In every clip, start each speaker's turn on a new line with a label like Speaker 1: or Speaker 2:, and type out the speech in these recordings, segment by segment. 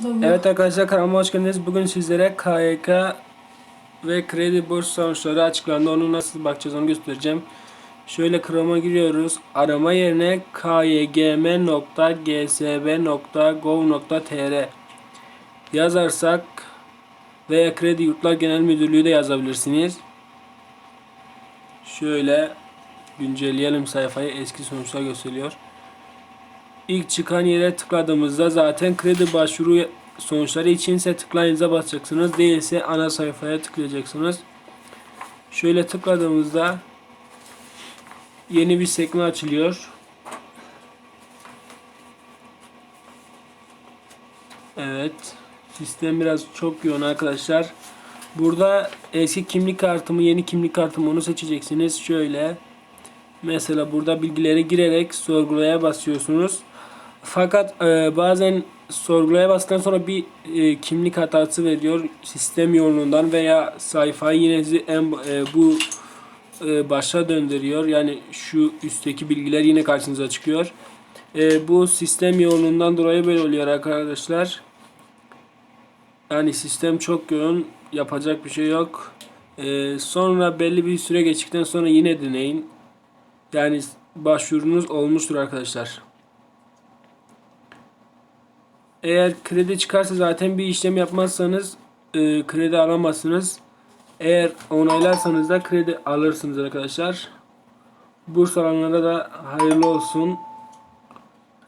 Speaker 1: adamı.
Speaker 2: Evet arkadaşlar kanalıma hoş geldiniz. Bugün sizlere KYK ve kredi borç sonuçları açıklandı. Onu nasıl bakacağız onu göstereceğim. Şöyle Chrome'a giriyoruz. Arama yerine kygm.gsb.gov.tr yazarsak veya Kredi Yurtlar Genel Müdürlüğü de yazabilirsiniz. Şöyle güncelleyelim sayfayı. Eski sonuçlar gösteriyor. İlk çıkan yere tıkladığımızda zaten kredi başvuru sonuçları içinse tıklayınca basacaksınız. Değilse ana sayfaya tıklayacaksınız. Şöyle tıkladığımızda yeni bir sekme açılıyor. Evet. Sistem biraz çok yoğun arkadaşlar. Burada eski kimlik kartımı, yeni kimlik kartımı onu seçeceksiniz. Şöyle. Mesela burada bilgileri girerek sorgulaya basıyorsunuz. Fakat e, bazen sorgulaya bastıktan sonra bir e, kimlik hatası veriyor sistem yoğunluğundan veya sayfayı yine en e, bu e, başa döndürüyor. Yani şu üstteki bilgiler yine karşınıza çıkıyor. E, bu sistem yoğunluğundan dolayı böyle oluyor arkadaşlar. Yani sistem çok yoğun. Yapacak bir şey yok. E, sonra belli bir süre geçtikten sonra yine deneyin. Yani başvurunuz olmuştur arkadaşlar. Eğer kredi çıkarsa zaten bir işlem yapmazsanız e, kredi alamazsınız. Eğer onaylarsanız da kredi alırsınız arkadaşlar. Burs alanlara da hayırlı olsun.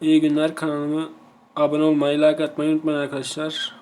Speaker 2: İyi günler. Kanalıma abone olmayı, like atmayı unutmayın arkadaşlar.